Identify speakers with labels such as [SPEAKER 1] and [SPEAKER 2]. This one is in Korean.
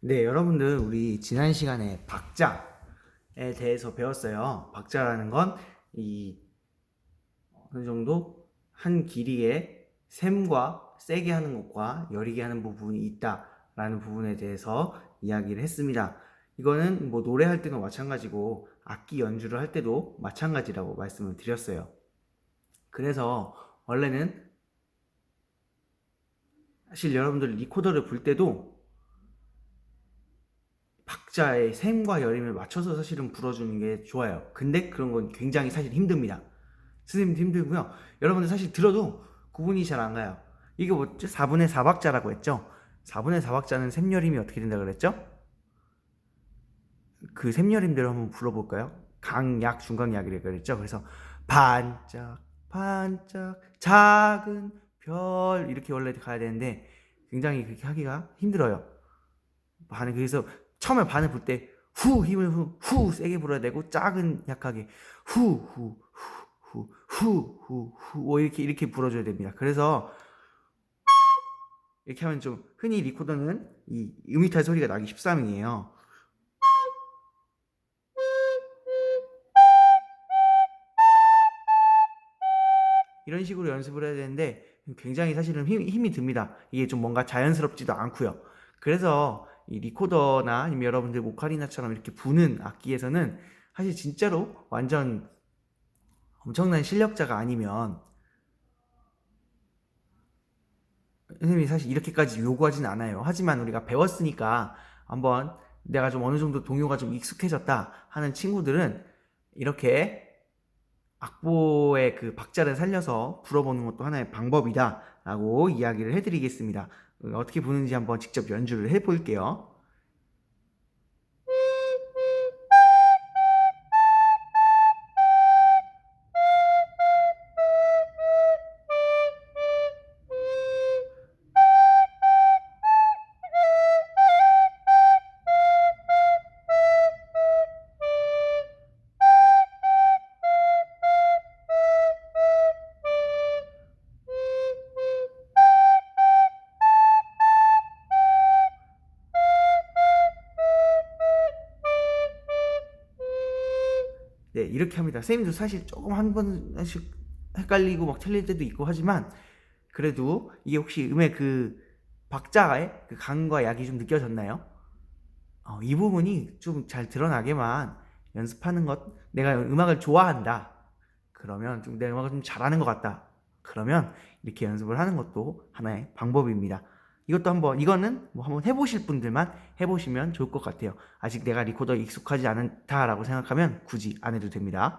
[SPEAKER 1] 네, 여러분들 우리 지난 시간에 박자에 대해서 배웠어요. 박자라는 건 이 어느 정도 한 길이의 셈과 세게 하는 것과 여리게 하는 부분이 있다라는 부분에 대해서 이야기를 했습니다. 이거는 뭐 노래할 때도 마찬가지고 악기 연주를 할 때도 마찬가지라고 말씀을 드렸어요. 그래서 원래는 사실 여러분들 리코더를 불 때도 박자의 셈과 여림을 맞춰서 사실은 불어주는 게 좋아요. 근데 그런 건 굉장히 사실 힘듭니다. 선생님도 힘들고요. 여러분들 사실 들어도 구분이 잘 안 가요. 이게 뭐죠? 4분의 4박자라고 했죠? 4분의 4박자는 셈여림이 어떻게 된다 그랬죠? 그 셈여림대로 한번 불러볼까요? 강약, 중강약이라고 그랬죠? 그래서 반짝, 반짝, 작은 별 이렇게 원래 가야 되는데 굉장히 그렇게 하기가 힘들어요. 반을 그래서 처음에 반을 불 때 후 힘을 후, 후 세게 불어야 되고 작은 약하게 후 후 후 후 후 후 이렇게 이렇게 불어줘야 됩니다. 그래서 이렇게 하면 좀 흔히 리코더는 이 음이탈 소리가 나기 십삼이에요. 이런 식으로 연습을 해야 되는데 굉장히 사실은 힘, 힘이 듭니다. 이게 좀 뭔가 자연스럽지도 않고요. 그래서 이 리코더나 아니면 여러분들 오카리나처럼 이렇게 부는 악기에서는 사실 진짜로 완전 엄청난 실력자가 아니면 선생님이 사실 이렇게까지 요구하진 않아요. 하지만 우리가 배웠으니까 한번 내가 좀 어느 정도 동요가 좀 익숙해졌다 하는 친구들은 이렇게 악보의 그 박자를 살려서 불어보는 것도 하나의 방법이다라고 이야기를 해드리겠습니다. 어떻게 부는지 한번 직접 연주를 해볼게요. 네, 이렇게 합니다. 선생님도 사실 조금 한 번씩 헷갈리고 막 틀릴 때도 있고 하지만 그래도 이게 혹시 음의 그 박자의 그 강과 약이 좀 느껴졌나요? 어, 이 부분이 좀 잘 드러나게만 연습하는 것, 내가 음악을 좋아한다. 그러면 좀 내 음악을 좀 잘하는 것 같다. 그러면 이렇게 연습을 하는 것도 하나의 방법입니다. 이것도 한번 이거는 뭐 한번 해보실 분들만 해보시면 좋을 것 같아요. 아직 내가 리코더 익숙하지 않다라고 생각하면 굳이 안 해도 됩니다.